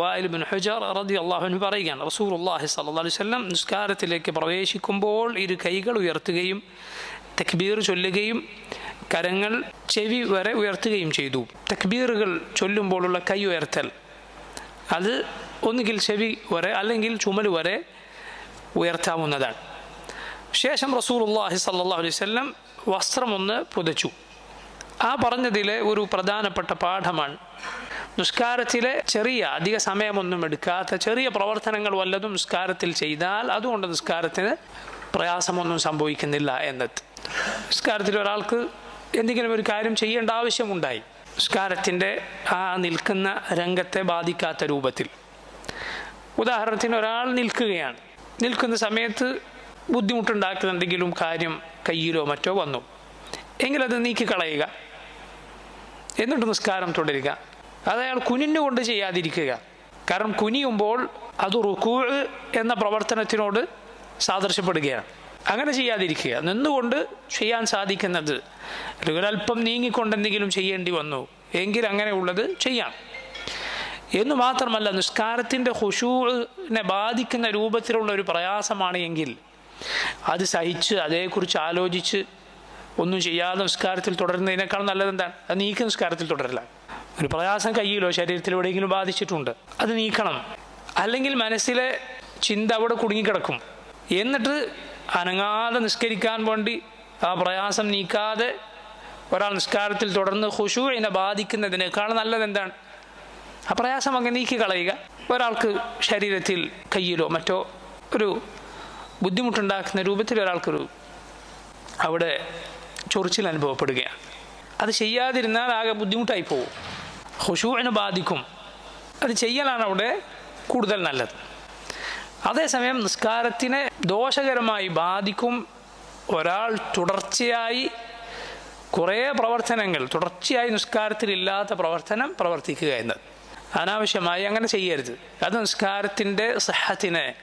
വായിൽ ബിൻ ഹുജർ റതി അള്ളാഹുവിന് പറയുകയാണ്. റസൂൽ അള്ളാഹി സല്ലാ അലൈഹി നിസ്കാരത്തിലേക്ക് പ്രവേശിക്കുമ്പോൾ ഇരു കൈകൾ ഉയർത്തുകയും തക്ബീർ ചൊല്ലുകയും കരങ്ങൾ ചെവി വരെ ഉയർത്തുകയും ചെയ്തു. തക്ബീറുകൾ ചൊല്ലുമ്പോഴുള്ള കൈ ഉയർത്തൽ. അത് ഒന്നുകിൽ ചെവി വരെ അല്ലെങ്കിൽ ചുമൽ വരെ ഉയർത്താവുന്നതാണ്. ശേഷം റസൂൽ അള്ളാഹി സല്ലാ അലൈഹി വസ്ത്രമൊന്ന് പുതച്ചു. ആ പറഞ്ഞതിലെ ഒരു പ്രധാനപ്പെട്ട പാഠമാണ് നിസ്കാരത്തിലെ ചെറിയ അധിക സമയമൊന്നും എടുക്കാത്ത ചെറിയ പ്രവർത്തനങ്ങൾ വല്ലതും നിസ്കാരത്തിൽ ചെയ്താൽ അതുകൊണ്ട് നിസ്കാരത്തിന് പ്രയാസമൊന്നും സംഭവിക്കുന്നില്ല എന്നത്. നിസ്കാരത്തിൽ ഒരാൾക്ക് എന്തെങ്കിലും ഒരു കാര്യം ചെയ്യേണ്ട ആവശ്യമുണ്ടായി. നിസ്കാരത്തിന്റെ ആ നിൽക്കുന്ന രംഗത്തെ ബാധിക്കാത്ത രൂപത്തിൽ. ഉദാഹരണത്തിന് ഒരാൾ നിൽക്കുകയാണ്. നിൽക്കുന്ന സമയത്ത് ബുദ്ധിമുട്ടുണ്ടാക്കുന്ന എന്തെങ്കിലും കാര്യം കയ്യിലോ മറ്റോ വന്നു. എങ്കിലത് നീക്കിക്കളയുക. എന്നിട്ട് നിസ്കാരം തുടരുക. അത് അയാൾ കുനിഞ്ഞുകൊണ്ട് ചെയ്യാതിരിക്കുക. കാരണം കുനിയുമ്പോൾ അത് റുക്കൂ എന്ന പ്രവർത്തനത്തിനോട് സാദൃശ്യപ്പെടുകയാണ്. അങ്ങനെ ചെയ്യാതിരിക്കുക. നിന്നുകൊണ്ട് ചെയ്യാൻ സാധിക്കുന്നത്. അല്ലെങ്കിൽ അല്പം നീങ്ങിക്കൊണ്ട് എന്തെങ്കിലും ചെയ്യേണ്ടി വന്നു. എങ്കിൽ അങ്ങനെയുള്ളത് ചെയ്യാം. എന്ന് മാത്രമല്ല നിസ്കാരത്തിന്റെ ഹുഷൂനെ ബാധിക്കുന്ന രൂപത്തിലുള്ള ഒരു പ്രയാസമാണ് എങ്കിൽ അത് സഹിച്ച് അതേക്കുറിച്ച് ആലോചിച്ച് ഒന്നും ചെയ്യാതെ നിസ്കാരത്തിൽ തുടരുന്നതിനേക്കാൾ നല്ലത് എന്താണ് അത് നീക്കി നിസ്കാരത്തിൽ തുടരില്ല ഒരു പ്രയാസം കയ്യിലോ ശരീരത്തിൽ എവിടെയെങ്കിലും ബാധിച്ചിട്ടുണ്ട്. അത് നീക്കണം. അല്ലെങ്കിൽ മനസ്സിലെ ചിന്ത അവിടെ കുടുങ്ങിക്കിടക്കും. എന്നിട്ട് അനങ്ങാതെ നിസ്കരിക്കാൻ വേണ്ടി ആ പ്രയാസം നീക്കാതെ ഒരാൾ നിസ്കാരത്തിൽ തുടർന്ന് ഹുഷൂവിനെ ബാധിക്കുന്നതിനേക്കാൾ നല്ലത് എന്താണ്? ആ പ്രയാസം അങ്ങ് നീക്കി കളയുക. ഒരാൾക്ക് ശരീരത്തിൽ കയ്യിലോ മറ്റോ ഒരു ബുദ്ധിമുട്ടുണ്ടാക്കുന്ന രൂപത്തിൽ ഒരാൾക്കൊരു അവിടെ ചൊറിച്ചിൽ അനുഭവപ്പെടുകയാണ്. അത് ചെയ്യാതിരുന്നാൽ ആകെ ബുദ്ധിമുട്ടായി പോകും ഹുഷൂവിനെ ബാധിക്കും. അത് ചെയ്യലാണ് അവിടെ കൂടുതൽ നല്ലത്. അതേസമയം നിസ്കാരത്തിനെ ദോഷകരമായി ബാധിക്കും ഒരാൾ തുടർച്ചയായി കുറേ പ്രവർത്തനങ്ങൾ തുടർച്ചയായി നിസ്കാരത്തിലില്ലാത്ത പ്രവർത്തനം പ്രവർത്തിക്കുക എന്നത്. അനാവശ്യമായി അങ്ങനെ ചെയ്യരുത്. അത് നിസ്കാരത്തിന്റെ സഹത്തിനെ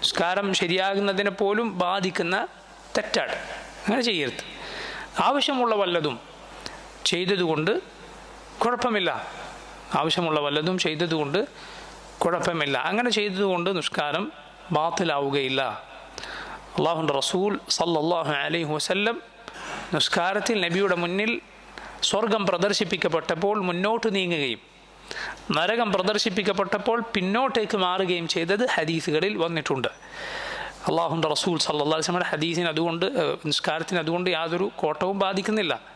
നിസ്കാരം ശരിയാകുന്നതിനെ പോലും ബാധിക്കുന്ന തെറ്റാണ്. അങ്ങനെ ചെയ്യരുത്. ആവശ്യമുള്ള വല്ലതും ചെയ്തതുകൊണ്ട് കുഴപ്പമില്ല. ആവശ്യമുള്ള വല്ലതും ചെയ്തതുകൊണ്ട് കുഴപ്പമില്ല. അങ്ങനെ ചെയ്തതുകൊണ്ട് നിഷ്കാരം ബാത്തിലാവുകയില്ല. അള്ളാഹുന്റെ റസൂൽ സല്ലല്ലാഹു അലൈഹി വസല്ലം നിസ്കാരത്തിൽ നബിയുടെ മുന്നിൽ സ്വർഗം പ്രദർശിപ്പിക്കപ്പെട്ടപ്പോൾ മുന്നോട്ട് നീങ്ങുകയും നരകം പ്രദർശിപ്പിക്കപ്പെട്ടപ്പോൾ പിന്നോട്ടേക്ക് മാറുകയും ചെയ്തത് ഹദീസുകളിൽ വന്നിട്ടുണ്ട്. അള്ളാഹുന്റെ റസൂൽ സല്ലാ വസ്ലമയുടെ ഹദീസിന് അതുകൊണ്ട് നിസ്കാരത്തിന് അതുകൊണ്ട് യാതൊരു കോട്ടവും ബാധിക്കുന്നില്ല.